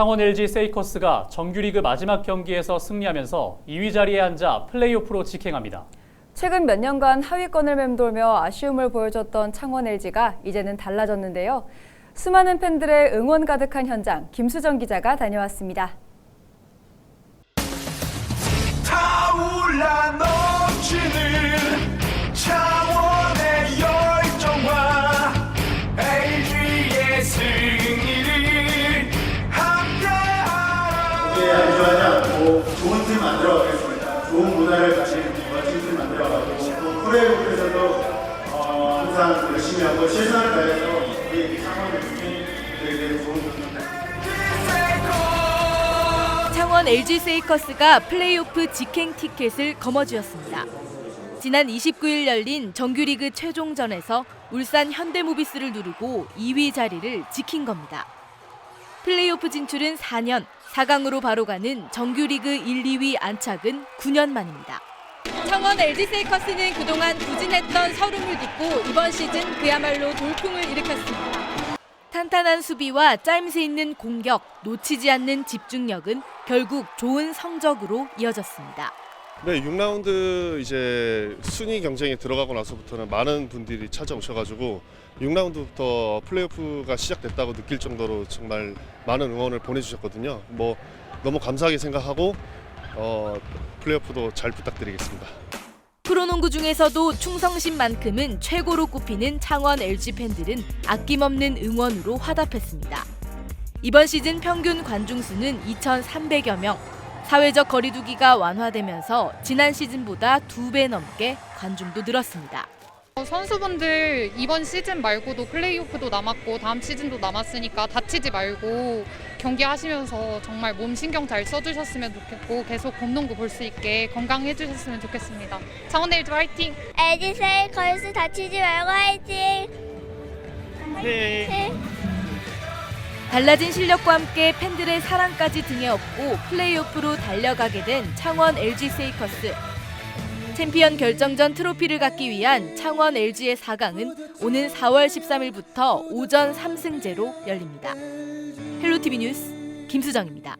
창원 LG 세이커스가 정규리그 마지막 경기에서 승리하면서 2위 자리에 앉아 플레이오프로 직행합니다. 최근 몇 년간 하위권을 맴돌며 아쉬움을 보여줬던 창원 LG가 이제는 달라졌는데요. 수많은 팬들의 응원 가득한 현장 김수정 기자가 다녀왔습니다. 프로야구에서도 어, 항상 열심히 하고 최선을 다해서 우리 창원 팀들에게 좋은 모습 창원 LG 세이커스가 플레이오프 직행 티켓을 거머쥐었습니다. 지난 29일 열린 정규리그 최종전에서 울산 현대모비스를 누르고 2위 자리를 지킨 겁니다. 플레이오프 진출은 4년, 4강으로 바로 가는 정규리그 1, 2위 안착은 9년 만입니다. 창원 LG 세이커스는 그동안 부진했던 서름을 딛고 이번 시즌 그야말로 돌풍을 일으켰습니다. 탄탄한 수비와 짜임새 있는 공격, 놓치지 않는 집중력은 결국 좋은 성적으로 이어졌습니다. 네, 6라운드 이제 순위 경쟁에 들어가고 나서부터는 많은 분들이 찾아오셔가지고 6라운드부터 플레이오프가 시작됐다고 느낄 정도로 정말 많은 응원을 보내주셨거든요. 뭐 너무 감사하게 생각하고 어, 플레이오프도 잘 부탁드리겠습니다. 프로농구 중에서도 충성심만큼은 최고로 꼽히는 창원 LG 팬들은 아낌없는 응원으로 화답했습니다. 이번 시즌 평균 관중 수는 2,300여 명. 사회적 거리두기가 완화되면서 지난 시즌보다 두 배 넘게 관중도 늘었습니다. 어, 선수분들 이번 시즌 말고도 플레이오프도 남았고 다음 시즌도 남았으니까 다치지 말고 경기하시면서 정말 몸 신경 잘 써주셨으면 좋겠고 계속 봄농구 볼 수 있게 건강해 주셨으면 좋겠습니다. 창원 LG 화이팅! LG 세이커스 다치지 말고 화이팅! 달라진 실력과 함께 팬들의 사랑까지 등에 업고 플레이오프로 달려가게 된 창원 LG 세이커스. 챔피언 결정전 트로피를 갖기 위한 창원 LG의 4강은 오는 4월 13일부터 오전 3승제로 열립니다. 헬로티비 뉴스 김수정입니다.